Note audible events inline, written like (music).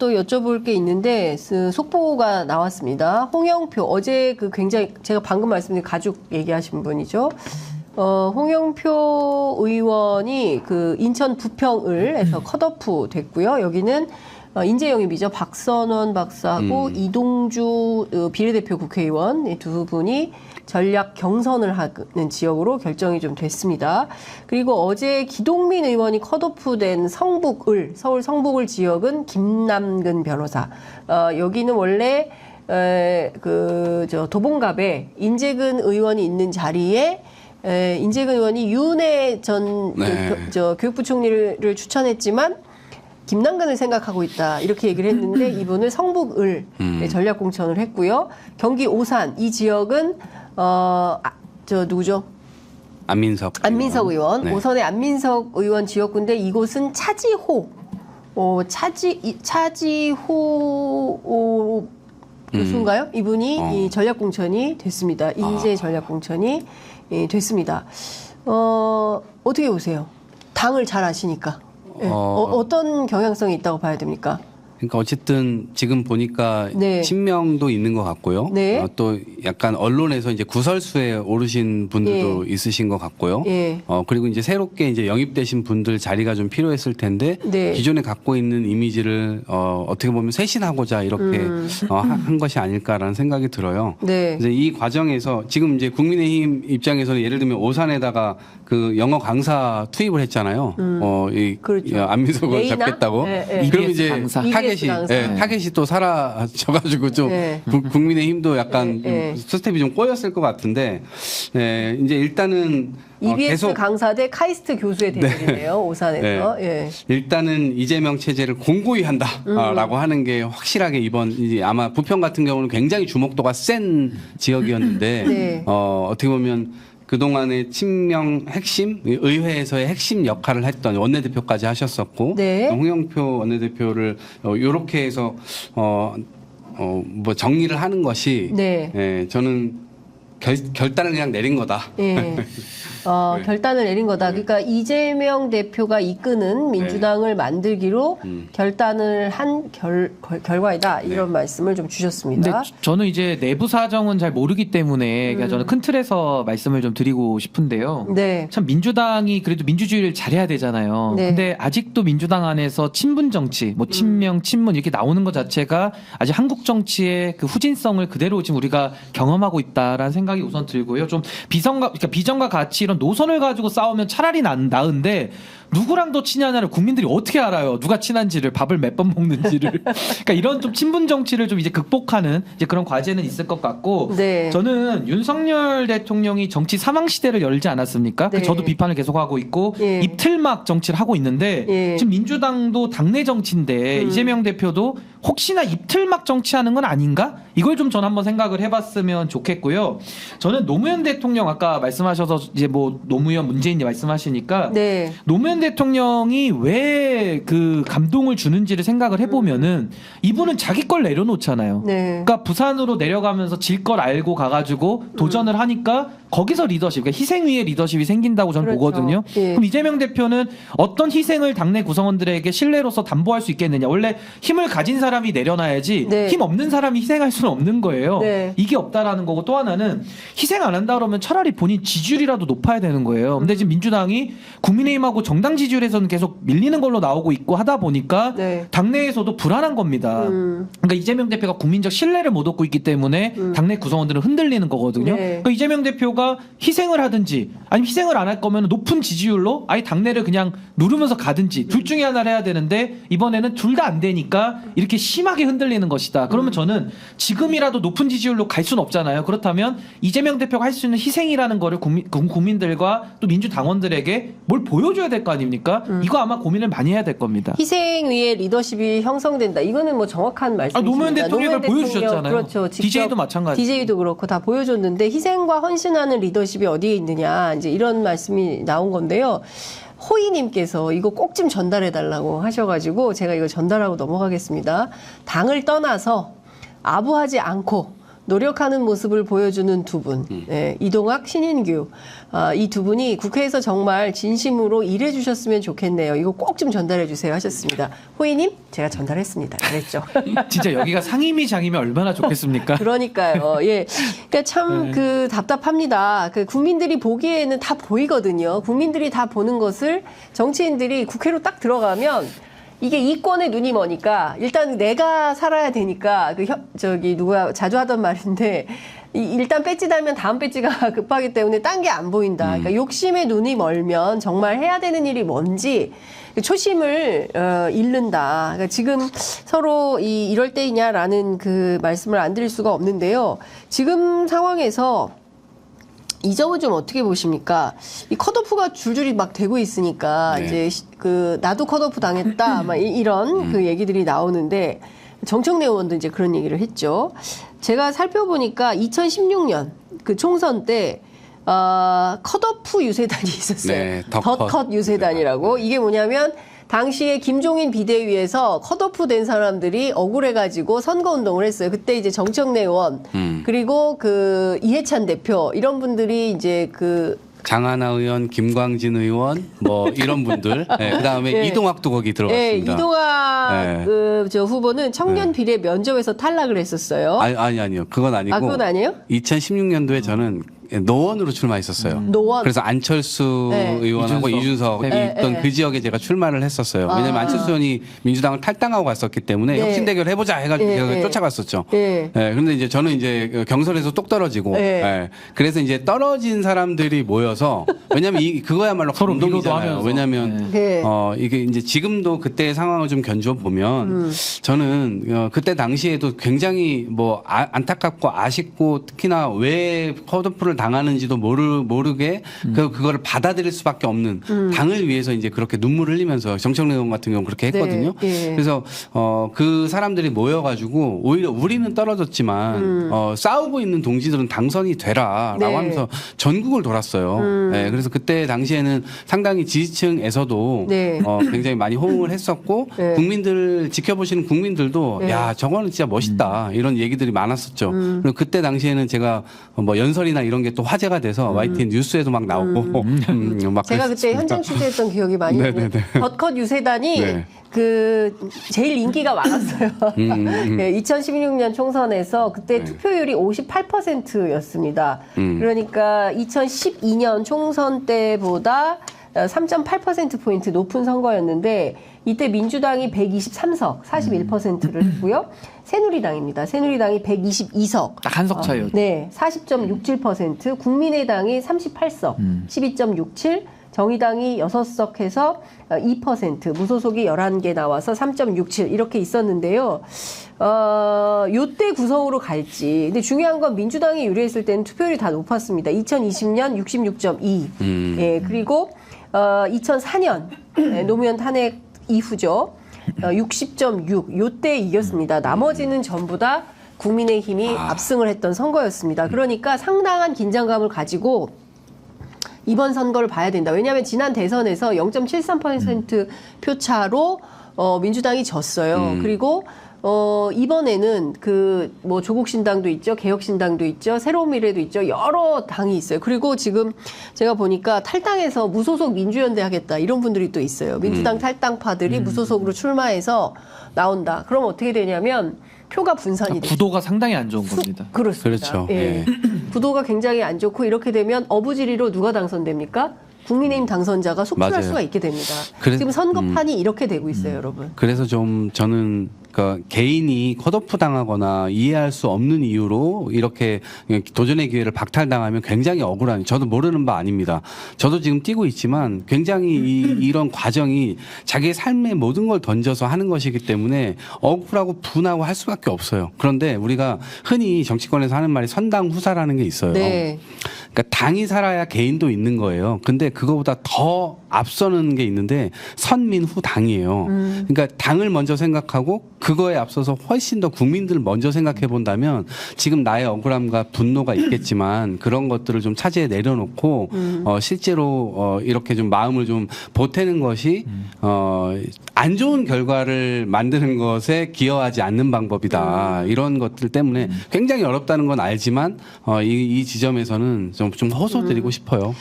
또 여쭤볼 게 있는데 그 속보가 나왔습니다. 홍영표 어제 그 굉장히 제가 방금 말씀드린 가족 얘기하신 분이죠. 어, 홍영표 의원이 그 인천 부평을에서 (clears throat) 컷오프 됐고요. 여기는 어, 인재 영입이죠. 박선원 박사하고 이동주 어, 비례대표 국회의원 이 두 분이 전략 경선을 하는 지역으로 결정이 좀 됐습니다. 그리고 어제 기동민 의원이 컷오프된 성북을 서울 성북을 지역은 김남근 변호사. 어, 여기는 원래 그저 도봉갑에 인재근 의원이 있는 자리에 에, 인재근 의원이 윤해 전 네. 그 교- 저 교육부 총리를 추천했지만 김남근을 생각하고 있다 이렇게 얘기를 했는데 (laughs) 이분을 성북을 네, 전략 공천을 했고요. 경기 오산 이 지역은 어 저 누구죠? 안민석. 안민석 의원 네. 오선의 안민석 의원 지역구인데 이곳은 차지호 어 차지 이- 차지호 어, 교수인가요? 이분이 어. 이 전략 공천이 됐습니다. 인재 전략 공천이 예, 됐습니다. 어 어떻게 보세요? 당을 잘 아시니까 예. 어. 어, 어떤 경향성이 있다고 봐야 됩니까? 그러니까 어쨌든 지금 보니까 네. 친명도 있는 것 같고요. 네. 어, 또 약간 언론에서 이제 구설수에 오르신 분들도 있으신 것 같고요. 예. 어 그리고 이제 새롭게 이제 영입되신 분들 자리가 좀 필요했을 텐데 네. 기존에 갖고 있는 이미지를 어 어떻게 보면 쇄신하고자 이렇게 음. 어, 하- 한 것이 아닐까라는 생각이 들어요. 네. 이제 이 과정에서 지금 이제 국민의힘 입장에서는 예를 들면 오산에다가 그 영어 강사 투입을 했잖아요. 어이 음. 그렇죠. 안민석을? 잡겠다고. 예, 예. 그럼 이제 강사. 타겟이 강사. 예, 타겟이 또 사라져가지고 좀 예. 구- 국민의힘도 약간 예, 예. 좀 스텝이 좀 꼬였을 것 같은데 예, 이제 일단은 어, EBS 계속 네. 강사 대 카이스트 교수의 대결이네요 (laughs) 오산에서. 예. 일단은 이재명 체제를 공고히 음. 한다라고 하는 게 확실하게 이번 이제 아마 부평 같은 경우는 굉장히 주목도가 센 지역이었는데 (laughs) 네. 어, 어떻게 보면 그동안의 친명 핵심 의회에서의 핵심 역할을 했던 원내대표까지 하셨었고 네. 홍영표 원내대표를 어, 요렇게 해서 어, 어, 뭐 정리를 하는 것이 네. 예, 저는 결, 결단을 그냥 내린 거다. 예. (laughs) 어, 네. 결단을 내린 거다. 그러니까 이재명 대표가 이끄는 민주당을 만들기로 네. 음. 결단을 한 결, 결- 결 과이다. 이런 말씀을 좀 주셨습니다. 저- 저는 이제 내부 사정은 잘 모르기 때문에 그냥 저는 큰 틀에서 말씀을 좀 드리고 싶은데요. 네. 참 민주당이 그래도 민주주의를 잘해야 되잖아요. 네. 근데 아직도 민주당 안에서 친분 정치, 뭐 친명, 친문 이렇게 나오는 것 자체가 아직 한국 정치의 그 후진성을 그대로 지금 우리가 경험하고 있다라는 생각이 우선 들고요. 좀 비성과 그러니까 비전과 가치 이런 노선을 가지고 싸우면 차라리 나, 나은데 누구랑 더 친하냐를 국민들이 어떻게 알아요? 누가 친한지를 밥을 몇 번 먹는지를. (laughs) 그러니까 이런 좀 친분 정치를 좀 이제 극복하는 이제 그런 과제는 있을 것 같고 네. 저는 윤석열 대통령이 정치 사망 시대를 열지 않았습니까? 네. 저도 비판을 계속하고 있고 예. 입틀막 정치를 하고 있는데 예. 지금 민주당도 당내 정치인데 음. 이재명 대표도 혹시나 입틀막 정치하는 건 아닌가? 이걸 좀 전 한번 생각을 해봤으면 좋겠고요. 저는 노무현 대통령 아까 말씀하셔서 이제 뭐 노무현 문재인이 말씀하시니까 네. 노무현 대통령이 왜 그 감동을 주는지를 생각을 해보면은 이분은 자기 걸 내려놓잖아요. 네. 그러니까 부산으로 내려가면서 질 걸 알고 가가지고 도전을 하니까 거기서 리더십, 그러니까 희생 위에 리더십이 생긴다고 저는 그렇죠. 보거든요. 예. 그럼 이재명 대표는 어떤 희생을 당내 구성원들에게 신뢰로서 담보할 수 있겠느냐? 원래 힘을 가진 사람이 내려놔야지 네. 힘 없는 사람이 희생할 수는 없는 거예요. 네. 이게 없다라는 거고 또 하나는 희생 안 한다 그러면 차라리 본인 지지율이라도 높아야 되는 거예요. 근데 지금 민주당이 국민의힘하고 정당 지지율에서는 계속 밀리는 걸로 나오고 있고 하다 보니까 네. 당내에서도 불안한 겁니다. 음. 그러니까 이재명 대표가 국민적 신뢰를 못 얻고 있기 때문에 당내 구성원들은 흔들리는 거거든요. 네. 그러니까 이재명 대표가 희생을 하든지 아니면 희생을 안 할 거면 높은 지지율로 아예 당내를 그냥 누르면서 가든지 둘 중에 하나를 해야 되는데 이번에는 둘 다 안 되니까 이렇게 심하게 흔들리는 것이다. 그러면 저는 지금이라도 높은 지지율로 갈 수는 없잖아요. 그렇다면 이재명 대표가 할 수 있는 희생이라는 거를 국민, 국민들과 또 민주당원들에게 뭘 보여줘야 될 거 아닙니까? 이거 아마 고민을 많이 해야 될 겁니다. 희생 위에 리더십이 형성된다. 이거는 뭐 정확한 말씀이십니다. 아, 노무현 대통령이 보여주셨잖아요. 그렇죠. DJ도 마찬가지. DJ도 그렇고 다 보여줬는데 희생과 헌신 하는 리더십이 어디에 있느냐 이제 이런 말씀이 나온 건데요. 호이님께서 이거 꼭 좀 전달해 달라고 하셔가지고 제가 이거 전달하고 넘어가겠습니다. 당을 떠나서 아부하지 않고 노력하는 모습을 보여주는 두 분, 음. 예, 이동학, 신인규 아, 이 두 분이 국회에서 정말 진심으로 일해 주셨으면 좋겠네요. 이거 꼭 좀 전달해 주세요 하셨습니다. 호이님 제가 전달했습니다. 그랬죠. (laughs) 진짜 여기가 상임위장이면 얼마나 좋겠습니까? 그러니까요. 예. 그러니까 참 네. 그 답답합니다. 그 국민들이 보기에는 다 보이거든요. 국민들이 다 보는 것을 정치인들이 국회로 딱 들어가면 이게 이권의 눈이 머니까 일단 내가 살아야 되니까 그 혀, 저기 누가 자주 하던 말인데 이- 일단 배지 달면 다음 배지가 (laughs) 급하기 때문에 딴 게 안 보인다. 그러니까 욕심의 눈이 멀면 정말 해야 되는 일이 뭔지 그 초심을 어, 잃는다. 그러니까 지금 서로 이 이럴 때이냐라는 그 말씀을 안 드릴 수가 없는데요. 지금 상황에서 이 점은 좀 어떻게 보십니까? 이 컷오프가 줄줄이 막 되고 있으니까 네. 이제 시- 그 나도 컷오프 당했다 (laughs) 막 이- 이런 그 얘기들이 나오는데 정청래 의원도 이제 그런 얘기를 했죠. 제가 살펴보니까 2016년 그 총선 때 어, 컷오프 유세단이 (laughs) 있었어요. 네, 덧컷 유세단이라고 이게 뭐냐면 당시에 김종인 비대위에서 컷오프 된 사람들이 억울해가지고 선거운동을 했어요. 그때 이제 정청래 의원 음. 그리고 그 이해찬 대표 이런 분들이 이제 그 장하나 의원, 김광진 의원, 뭐 이런 분들. 네, (laughs) 그다음에 예. 이동학도 거기 예, 들어갔습니다. 이동학 네. 그저 후보는 청년 비례 면접에서 탈락을 했었어요. 아니, 아니 아니요. 그건 아니고. 아, 그건 아니에요? 2016년도에 저는 노원으로 출마했었어요. 노원. 그래서 안철수 네. 의원하고 이준석. 이준석 이 네, 있던 네. 그 지역에 제가 출마를 했었어요. 왜냐면 아. 안철수 의원이 민주당을 탈당하고 갔었기 때문에 네. 혁신 대결 해보자 해가지고 네, 네. 쫓아갔었죠. 예. 네, 그런데 이제 저는 이제 그 경선에서 똑 떨어지고, 네. 예, 그래서 이제 떨어진 사람들이 모여서 왜냐면 이 그거야말로 서로. 하면서. 왜냐면 네. 어 이게 이제 지금도 그때의 상황을 좀 견주어 보면 음. 저는 어, 그때 당시에도 굉장히 뭐 아- 안타깝고 아쉽고 특히나 왜 컷오프를 당하는지도 모르 모르게 음. 그 그거를 받아들일 수밖에 없는 당을 위해서 이제 그렇게 눈물을 흘리면서 정청래 의원 같은 경우 그렇게 네, 했거든요. 예. 그래서 어 그 사람들이 모여가지고 오히려 우리는 떨어졌지만 어 싸우고 있는 동지들은 당선이 되라라고 음. 네. 하면서 전국을 돌았어요. 음. 네, 그래서 그때 당시에는 상당히 지지층에서도 네. 어, 굉장히 많이 호응을 했었고 (laughs) 네. 국민들 지켜보시는 국민들도 네. 음. 야 저거는 진짜 멋있다 이런 얘기들이 많았었죠. 그리고 그때 당시에는 제가 뭐 연설이나 이런 게또 화제가 돼서 YTN 뉴스에도 막 나오고 음, 막 제가 그때 그랬었습니다. 현장 취재했던 기억이 많이 네, 나요. 네, 네. 덧컷 유세단이 네. 그 제일 인기가 많았어요. 음, 음, 음. 예, 2016년 총선에서 그때 네. 투표율이 58%였습니다. 음. 그러니까 2012년 총선 때보다 3.8%포인트 높은 선거였는데 이때 민주당이 123석, 41%를 했고요. 새누리당입니다. 새누리당이 122석. 딱 한석 차이요. 네, 40.67%, 국민의당이 38석, 12.67, 정의당이 6석 해서 2%, 무소속이 11개 나와서 3.67 이렇게 있었는데요. 어, 요때 구성으로 갈지. 근데 중요한 건 민주당이 유리했을 때는 투표율이 다 높았습니다. 2020년 66.2. 음. 예, 그리고 어, 2004년 네, 노무현 탄핵 이후죠. 어, 60.6 요때 이겼습니다. 나머지는 전부 다 국민의힘이 압승을 했던 선거였습니다. 그러니까 상당한 긴장감을 가지고 이번 선거를 봐야 된다. 왜냐하면 지난 대선에서 0.73% 표차로 어, 민주당이 졌어요. 음. 그리고 어, 이번에는 그 뭐 조국 신당도 있죠, 개혁 신당도 있죠, 새로운 미래도 있죠, 여러 당이 있어요. 그리고 지금 제가 보니까 탈당해서 무소속 민주연대 하겠다 이런 분들이 또 있어요. 민주당 음. 탈당파들이 무소속으로 출마해서 나온다. 그럼 어떻게 되냐면 표가 분산이 돼요. 구도가 상당히 안 좋은 겁니다. 그렇습니다. 그렇죠. 예. 예. (clears throat) 구도가 굉장히 안 좋고 이렇게 되면 어부지리로 누가 당선됩니까? 국민의힘 당선자가 속출할 맞아요. 수가 있게 됩니다. 그래- 음. 지금 선거판이 이렇게 되고 있어요, 여러분. 그래서 좀 저는 그 개인이 컷오프 당하거나 이해할 수 없는 이유로 이렇게 도전의 기회를 박탈당하면 굉장히 억울한 저도 모르는 바 아닙니다. 저도 지금 뛰고 있지만 굉장히 이, 이런 과정이 자기의 삶의 모든 걸 던져서 하는 것이기 때문에 억울하고 분하고 할 수밖에 없어요. 그런데 우리가 흔히 정치권에서 하는 말이 선당 후사라는 게 있어요. 네. 그러니까 당이 살아야 개인도 있는 거예요. 근데 그거보다 더 앞서는 게 있는데 선민 후 당이에요. 그러니까 당을 먼저 생각하고 그 그거에 앞서서 훨씬 더 국민들 먼저 생각해 본다면 지금 나의 억울함과 분노가 있겠지만 그런 것들을 좀 차지해 내려놓고 어, 실제로 어, 이렇게 좀 마음을 좀 보태는 것이 어, 안 좋은 결과를 만드는 것에 기여하지 않는 방법이다. 이런 것들 때문에 굉장히 어렵다는 건 알지만 어, 이, 이 지점에서는 좀, 좀 호소드리고 싶어요.